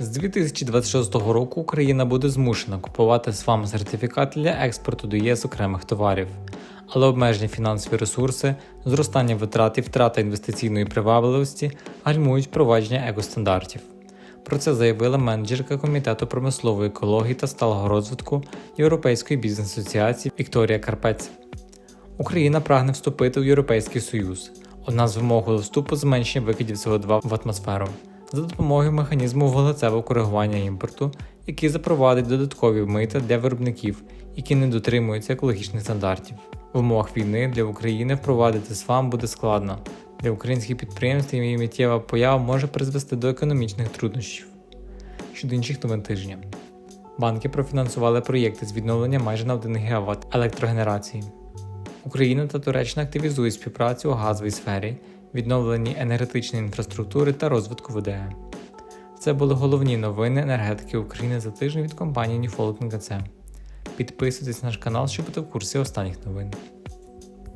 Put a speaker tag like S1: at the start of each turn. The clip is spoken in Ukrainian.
S1: З 2026 року Україна буде змушена купувати свам сертифікати для експорту до ЄС окремих товарів, але обмежені фінансові ресурси, зростання витрат і втрата інвестиційної привабливості гальмують впровадження екостандартів. Про це заявила менеджерка Комітету промислової екології та сталого розвитку Європейської бізнес-асоціації Вікторія Карпець. Україна прагне вступити в Європейський Союз. Одна з вимог до вступу зменшення викидів СО2 в атмосферу за допомогою механізму вуглецевого коригування імпорту, який запровадить додаткові мита для виробників, які не дотримуються екологічних стандартів. В умовах війни для України впровадити СВАМ буде складно. Для українських підприємств її миттєва поява може призвести до економічних труднощів. Щодо інших новин тижня. Банки профінансували проєкти з відновлення майже на 1 ГВт електрогенерації. Україна та Туреччина активізують співпрацю у газовій сфері, відновленні енергетичної інфраструктури та розвитку ВДЕ. Це були головні новини енергетики України за тиждень від компанії New Гаце. Підписуйтесь на наш канал, щоб бути в курсі останніх новин.